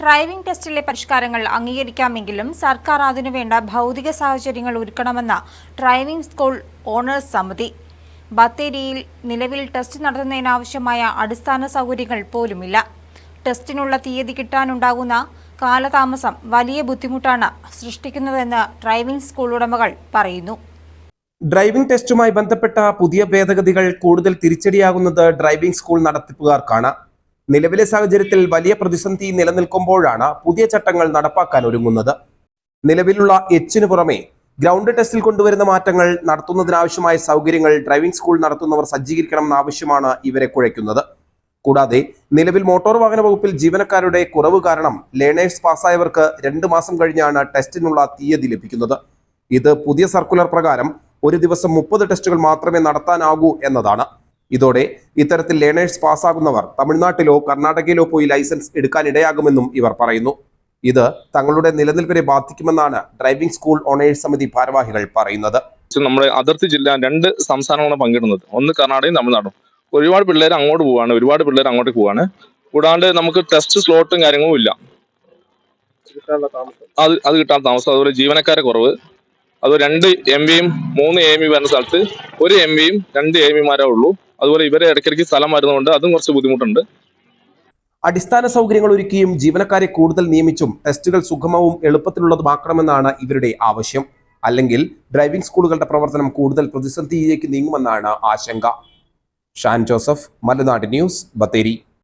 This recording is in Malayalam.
ഡ്രൈവിംഗ് ടെസ്റ്റിലെ പരിഷ്കാരങ്ങൾ അംഗീകരിക്കാമെങ്കിലും സർക്കാർ അതിനുവേണ്ട ഭൗതിക സാഹചര്യങ്ങൾ ഒരുക്കണമെന്ന ഡ്രൈവിംഗ് സ്കൂൾ ഓണേഴ്സ് സമിതി. ബത്തേരിയിൽ നിലവിൽ ടെസ്റ്റ് നടത്തുന്നതിനാവശ്യമായ അടിസ്ഥാന സൗകര്യങ്ങൾ പോലുമില്ല. ടെസ്റ്റിനുള്ള തീയതി കിട്ടാനുണ്ടാകുന്ന കാലതാമസം വലിയ ബുദ്ധിമുട്ടാണ് സൃഷ്ടിക്കുന്നതെന്ന് ഡ്രൈവിംഗ് സ്കൂൾ ഉടമകൾ പറയുന്നു. ഡ്രൈവിംഗ് ടെസ്റ്റുമായി ബന്ധപ്പെട്ട പുതിയ ഭേദഗതികൾ കൂടുതൽ തിരിച്ചടിയാകുന്നത് ഡ്രൈവിംഗ് സ്കൂൾ നടത്തിപ്പുകാർക്കാണ്. നിലവിലെ സാഹചര്യത്തിൽ വലിയ പ്രതിസന്ധി നിലനിൽക്കുമ്പോഴാണ് പുതിയ ചട്ടങ്ങൾ നടപ്പാക്കാൻ ഒരുങ്ങുന്നത്. നിലവിലുള്ള എച്ചിനു പുറമെ ഗ്രൗണ്ട് ടെസ്റ്റിൽ കൊണ്ടുവരുന്ന മാറ്റങ്ങൾ നടത്തുന്നതിനാവശ്യമായ സൗകര്യങ്ങൾ ഡ്രൈവിംഗ് സ്കൂൾ നടത്തുന്നവർ സജ്ജീകരിക്കണം ആവശ്യമാണ് ഇവരെ കുഴയ്ക്കുന്നത്. കൂടാതെ നിലവിൽ മോട്ടോർ വാഹന വകുപ്പിൽ ജീവനക്കാരുടെ കുറവ് കാരണം ലേണേഴ്സ് പാസ്സായവർക്ക് രണ്ട് മാസം കഴിഞ്ഞാണ് ടെസ്റ്റിനുള്ള തീയതി ലഭിക്കുന്നത്. ഇത് പുതിയ സർക്കുലർ പ്രകാരം ഒരു ദിവസം മുപ്പത് ടെസ്റ്റുകൾ മാത്രമേ നടത്താനാകൂ എന്നതാണ്. ഇതോടെ ഇത്തരത്തിൽ ലേണേഴ്സ് പാസ്സാകുന്നവർ തമിഴ്നാട്ടിലോ കർണാടകയിലോ പോയി ലൈസൻസ് എടുക്കാൻ ഇടയാകുമെന്നും ഇവർ പറയുന്നു. ഇത് തങ്ങളുടെ നിലനിൽപ്പിനെ ബാധിക്കുമെന്നാണ് ഡ്രൈവിംഗ് സ്കൂൾ ഓണേഴ്സ് സമിതി ഭാരവാഹികൾ പറയുന്നത്. നമ്മുടെ അതിർത്തി ജില്ല രണ്ട് സംസ്ഥാനങ്ങളാണ് പങ്കിടുന്നത്. ഒന്ന് കർണാടകയും തമിഴ്നാടും. ഒരുപാട് പിള്ളേർ അങ്ങോട്ട് പോവാണ്. ഒരുപാട് പിള്ളേർ അങ്ങോട്ട് പോവാണ്. കൂടാണ്ട് നമുക്ക് ടെസ്റ്റ് സ്ലോട്ടും കാര്യങ്ങളും ഇല്ല. അത് അത് കിട്ടാൻ താമസം. അതുപോലെ ജീവനക്കാരെ കുറവ്. അതുപോലെ രണ്ട് എം വിയും മൂന്ന് എം വി വരുന്ന സ്ഥലത്ത് ഒരു എം വിയും രണ്ട് എം വിമാരേ ഉള്ളൂ. അതുപോലെ ഇവരെ ഇടയ്ക്കിടയ്ക്ക് സ്ഥലം വരുന്നതുകൊണ്ട് അതും കുറച്ച് ബുദ്ധിമുട്ടുണ്ട്. അടിസ്ഥാന സൗകര്യങ്ങൾ ഒരുക്കിയും ജീവനക്കാരെ കൂടുതൽ നിയമിച്ചും ടെസ്റ്റുകൾ സുഗമവും എളുപ്പത്തിലുള്ളതുമാക്കണമെന്നാണ് ഇവരുടെ ആവശ്യം. അല്ലെങ്കിൽ ഡ്രൈവിംഗ് സ്കൂളുകളുടെ പ്രവർത്തനം കൂടുതൽ പ്രതിസന്ധിയിലേക്ക് നീങ്ങുമെന്നാണ് ആശങ്ക. ഷാൻ ജോസഫ് മലനാട് ന്യൂസ് ബത്തേരി.